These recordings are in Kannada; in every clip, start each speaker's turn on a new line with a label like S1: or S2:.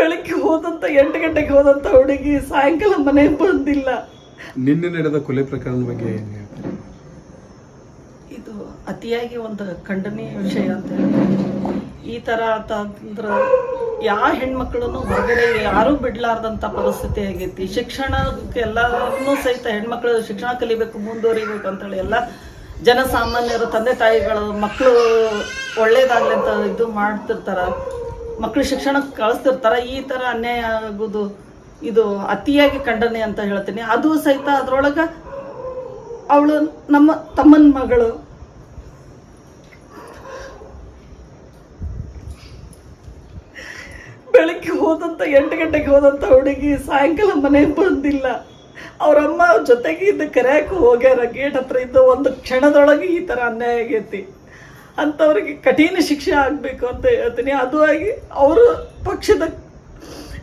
S1: ಬೆಳಿಗ್ಗೆ ಹೋದಂತ ಎಂಟು ಗಂಟೆಗೆ ಹೋದಂತ ಹುಡುಗಿ ಸಾಯಂಕಾಲ ಮನೆ ಬಂದಿಲ್ಲ.
S2: ನಿನ್ನೆ ನಡೆದ ಕೊಲೆ ಪ್ರಕರಣದ ಬಗ್ಗೆ
S1: ಇದು ಅತಿಯಾಗಿ ಒಂದು ಖಂಡನೀಯ ವಿಷಯ ಅಂತ ಹೇಳಿ ಈ ಥರ ಅಂತಂದ್ರೆ ಯಾವ ಹೆಣ್ಮಕ್ಳನ್ನು ಹೊರಗಡೆ ಯಾರು ಬಿಡ್ಲಾರ್ದಂಥ ಪರಿಸ್ಥಿತಿ ಆಗೈತಿ. ಶಿಕ್ಷಣಕ್ಕೆ ಎಲ್ಲರೂ ಸಹಿತ ಹೆಣ್ಮಕ್ಳು ಶಿಕ್ಷಣ ಕಲಿಬೇಕು ಮುಂದುವರಿಬೇಕು ಅಂತೇಳಿ ಎಲ್ಲ ಜನಸಾಮಾನ್ಯರು ತಂದೆ ತಾಯಿಗಳು ಮಕ್ಕಳು ಒಳ್ಳೇದಾಗ್ಲಿ ಅಂತ ಇದು ಮಾಡ್ತಿರ್ತಾರ. ಮಕ್ಕಳು ಶಿಕ್ಷಣಕ್ಕೆ ಕಳಿಸ್ತಿರ್ತಾರ, ಈ ಥರ ಅನ್ಯಾಯ ಆಗೋದು, ಇದು ಅತಿಯಾಗಿ ಖಂಡನೆ ಅಂತ ಹೇಳ್ತೀನಿ. ಅದು ಸಹಿತ ಅದರೊಳಗೆ ಅವಳು ನಮ್ಮ ತಮ್ಮನ ಮಗಳು. ಬೆಳಿಗ್ಗೆ ಹೋದಂತ ಎಂಟು ಗಂಟೆಗೆ ಹೋದಂತ ಹುಡುಗಿ ಸಾಯಂಕಾಲ ಮನೆ ಬಂದಿಲ್ಲ. ಅವ್ರಮ್ಮ ಜೊತೆಗೆ ಇದ್ದ ಕರೆಯಕ್ಕೆ ಹೋಗ್ಯಾರ. ಗೇಟ್ ಹತ್ರ ಇದ್ದ ಒಂದು ಕ್ಷಣದೊಳಗೆ ಈ ಥರ ಅನ್ಯಾಯ ಆಗೈತಿ. ಅಂಥವ್ರಿಗೆ ಕಠಿಣ ಶಿಕ್ಷೆ ಆಗಬೇಕು ಅಂತ ಹೇಳ್ತೀನಿ. ಅದು ಆಗಿ ಅವರು ಪಕ್ಷದ,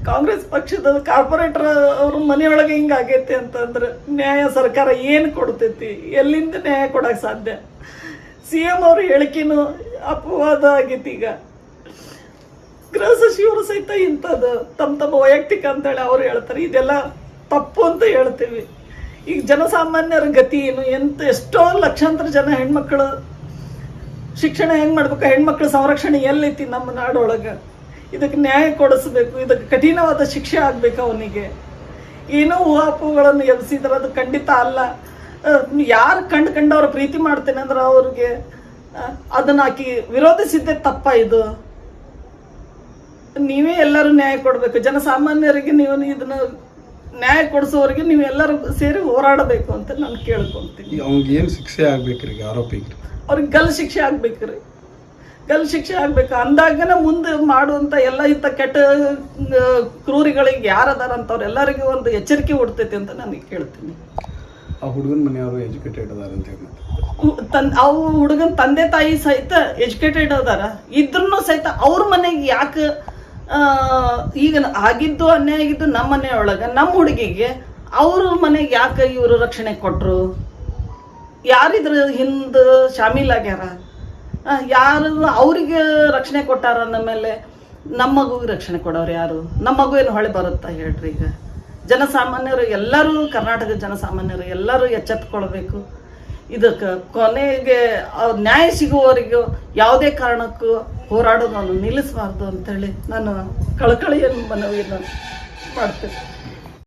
S1: ಕಾಂಗ್ರೆಸ್ ಪಕ್ಷದ ಕಾರ್ಪೊರೇಟರ್ ಅವ್ರ ಮನೆಯೊಳಗೆ ಹಿಂಗೆ ಆಗೈತಿ ಅಂತಂದ್ರೆ ನ್ಯಾಯ ಸರ್ಕಾರ ಏನು ಕೊಡ್ತೈತಿ? ಎಲ್ಲಿಂದ ನ್ಯಾಯ ಕೊಡಕ್ಕೆ ಸಾಧ್ಯ? ಸಿ ಎಂ ಅವ್ರ ಹೇಳಿಕೆನೂ ಅಪವಾದ ಆಗೈತಿ ಈಗ. ಗೃಹ ಸಚಿವರು ಸಹಿತ ಇಂಥದ್ದು ತಮ್ಮ ತಮ್ಮ ವೈಯಕ್ತಿಕ ಅಂತೇಳಿ ಅವ್ರು ಹೇಳ್ತಾರೆ. ಇದೆಲ್ಲ ತಪ್ಪು ಅಂತ ಹೇಳ್ತೀವಿ. ಈಗ ಜನಸಾಮಾನ್ಯರ ಗತಿ ಏನು? ಎಂತ ಎಷ್ಟೋ ಲಕ್ಷಾಂತರ ಜನ ಹೆಣ್ಮಕ್ಳು ಶಿಕ್ಷಣ ಹೆಂಗೆ ಮಾಡ್ಬೇಕು? ಹೆಣ್ಮಕ್ಳ ಸಂರಕ್ಷಣೆ ಎಲ್ಲೈತಿ ನಮ್ಮ ನಾಡೊಳಗೆ? ಇದಕ್ಕೆ ನ್ಯಾಯ ಕೊಡಿಸ್ಬೇಕು, ಇದಕ್ಕೆ ಕಠಿಣವಾದ ಶಿಕ್ಷೆ ಆಗ್ಬೇಕು ಅವನಿಗೆ. ಏನೋ ಊಹಾಪುಗಳನ್ನು ಎಬ್ಸಿದ್ರೆ ಅದು ಖಂಡಿತ ಅಲ್ಲ. ಯಾರು ಕಂಡು ಕಂಡವ್ರ ಪ್ರೀತಿ ಮಾಡ್ತೇನೆ ಅಂದ್ರೆ ಅವ್ರಿಗೆ ಅದನ್ನ ಆಕಿ ವಿರೋಧಿಸಿದ್ದೆ ತಪ್ಪ ಇದು. ನೀವೇ ಎಲ್ಲರೂ ನ್ಯಾಯ ಕೊಡಬೇಕು. ಜನಸಾಮಾನ್ಯರಿಗೆ ನೀವು ಇದನ್ನ ನ್ಯಾಯ ಕೊಡಿಸೋರಿಗೆ ನೀವು ಎಲ್ಲರೂ ಸೇರಿ ಹೋರಾಡಬೇಕು ಅಂತ ನಾನು ಕೇಳ್ಕೊಂತೀನಿ.
S2: ಅವ್ನಿಗೆ ಏನು ಶಿಕ್ಷೆ ಆಗ್ಬೇಕ್ರಿ ಆರೋಪಿಗೆ?
S1: ಅವ್ರಿಗೆ ಗಲ್ ಶಿಕ್ಷೆ ಆಗ್ಬೇಕ್ರಿ ಗಲ್ ಶಿಕ್ಷೆ ಆಗ್ಬೇಕು. ಅಂದಾಗನ ಮುಂದೆ ಮಾಡುವಂಥ ಎಲ್ಲ ಇಂಥ ಕೆಟ್ಟ ಕ್ರೂರಿಗಳಿಗೆ ಯಾರದಾರ ಅಂತವ್ರು ಎಲ್ಲರಿಗೂ ಒಂದು ಎಚ್ಚರಿಕೆ ಹುಡ್ತೈತಿ ಅಂತ ನಾನು ಕೇಳ್ತೀನಿ.
S2: ಆ ಹುಡುಗನ ಮನೆಯವರು ಎಜುಕೇಟೆಡ್ ಅದಾರ ಅಂತ
S1: ತನ್ ಅವು ಹುಡುಗನ ತಂದೆ ತಾಯಿ ಸಹಿತ ಎಜುಕೇಟೆಡ್ ಅದಾರ. ಇದ್ರೂ ಸಹಿತ ಅವ್ರ ಮನೆಗೆ ಯಾಕೆ ಈಗ ಆಗಿದ್ದು ಅನ್ಯಾಯ ಆಗಿದ್ದು ನಮ್ಮ ಮನೆಯೊಳಗೆ ನಮ್ಮ ಹುಡುಗಿಗೆ ಅವ್ರ ಮನೆಗೆ ಯಾಕೆ ಇವರು ರಕ್ಷಣೆ ಕೊಟ್ರು? ಯಾರಿದ್ರ ಹಿಂದೆ ಶಾಮೀಲಾಗ್ಯಾರ ಯಾರು ಅವ್ರಿಗೆ ರಕ್ಷಣೆ ಕೊಟ್ಟಾರ ನಮ್ಮ ಮೇಲೆ ನಮ್ಮ ಮಗುವಿಗೆ ರಕ್ಷಣೆ ಕೊಡೋರು ಯಾರು? ನಮ್ಮ ಮಗು ಏನು ಹೊಳೆ ಬರುತ್ತಾ ಹೇಳ್ರಿ ಈಗ? ಜನಸಾಮಾನ್ಯರು ಎಲ್ಲರೂ ಕರ್ನಾಟಕದ ಜನಸಾಮಾನ್ಯರು ಎಲ್ಲರೂ ಎಚ್ಚೆತ್ಕೊಳ್ಬೇಕು. ಇದಕ್ಕೆ ಕೊನೆಗೆ ನ್ಯಾಯ ಸಿಗುವವರೆಗೂ ಯಾವುದೇ ಕಾರಣಕ್ಕೂ ಹೋರಾಡೋದನ್ನು ನಿಲ್ಲಿಸಬಾರ್ದು ಅಂತೇಳಿ ನಾನು ಕಳಕಳಿಯನ್ನು ಮನವಿಯನ್ನು ಮಾಡ್ತೇನೆ.